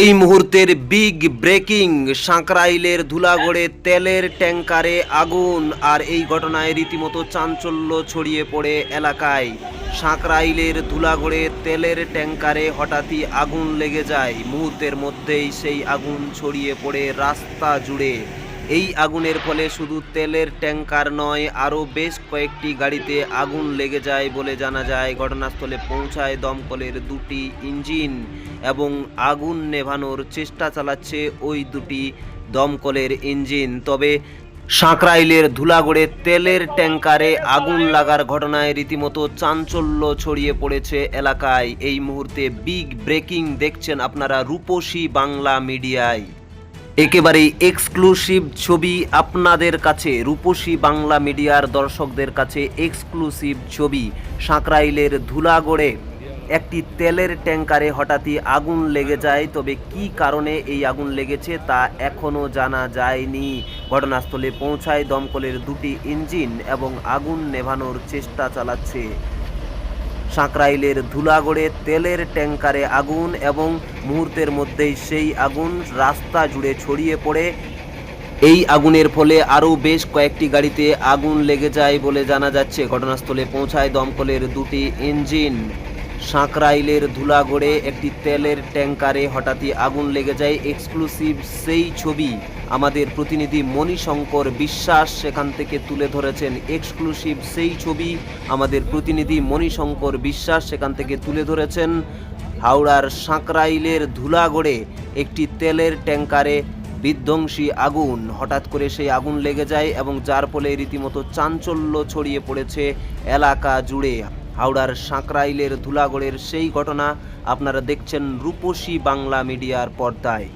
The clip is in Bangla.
এই মুহূর্তের বিগ ব্রেকিং সাঁকরাইলের ধুলাগড়ে তেলের ট্যাঙ্কারে আগুন, আর এই ঘটনায় রীতিমতো চাঞ্চল্য ছড়িয়ে পড়ে এলাকায়। সাঁকরাইলের ধুলাগড়ে তেলের ট্যাঙ্কারে হঠাৎই আগুন লেগে যায়। মুহূর্তের মধ্যেই সেই আগুন ছড়িয়ে পড়ে রাস্তা জুড়ে। এই আগুনের ফলে শুধু তেলের ট্যাঙ্কার নয়, আরও বেশ কয়েকটি গাড়িতে আগুন লেগে যায় বলে জানা যায়। ঘটনাস্থলে পৌঁছায় দমকলের দুটি ইঞ্জিন এবং আগুন নেভানোর চেষ্টা চালাচ্ছে ওই দুটি দমকলের ইঞ্জিন। তবে সাঁকরাইলের ধুলাগড়ে তেলের ট্যাঙ্কারে আগুন লাগার ঘটনায় রীতিমতো চাঞ্চল্য ছড়িয়ে পড়েছে এলাকায়। এই মুহূর্তে বিগ ব্রেকিং দেখছেন আপনারা রূপসী বাংলা মিডিয়ায়। একেবারেই এক্সক্লুসিভ ছবি আপনাদের কাছে, রূপসী বাংলা মিডিয়ার দর্শকদের কাছে এক্সক্লুসিভ ছবি, সাঁকরাইলের ধুলাগড়ে। একটি তেলের ট্যাঙ্কারে হঠাৎই আগুন লেগে যায়, তবে কি কারণে এই আগুন লেগেছে তা এখনও জানা যায়নি। ঘটনাস্থলে পৌঁছায় দমকলের দুটি ইঞ্জিন এবং আগুন নেভানোর চেষ্টা চালাচ্ছে সাঁকরাইলের ধুলাগড়ে তেলের ট্যাঙ্কারে আগুন এবং মুহূর্তের মধ্যেই সেই আগুন রাস্তা জুড়ে ছড়িয়ে পড়ে। এই আগুনের ফলে আরও বেশ কয়েকটি গাড়িতে আগুন লেগে যায় বলে জানা যাচ্ছে। ঘটনাস্থলে পৌঁছায় দমকলের দুটি ইঞ্জিন। সাঁকরাইলের ধুলাগড়ে একটি তেলের ট্যাঙ্কারে হঠাৎই আগুন লেগে যায় এক্সক্লুসিভ সেই ছবি। আমাদের প্রতিনিধি মণিশঙ্কর বিশ্বাস সেখান থেকে তুলে ধরেছেন এক্সক্লুসিভ সেই ছবি। আমাদের প্রতিনিধি মণিশঙ্কর বিশ্বাস সেখান থেকে তুলে ধরেছেন হাওড়ার সাঁকরাইলের ধুলাগড়ে একটি তেলের ট্যাঙ্কারে বিধ্বংসী আগুন। হঠাৎ করে সেই আগুন লেগে যায় এবং যার ফলে রীতিমতো চাঞ্চল্য ছড়িয়ে পড়েছে এলাকা জুড়ে। হাওড়ার সাঁকরাইলের ধুলাগড়ের সেই ঘটনা আপনারা দেখছেন রূপসী বাংলা মিডিয়ার পর্দায়।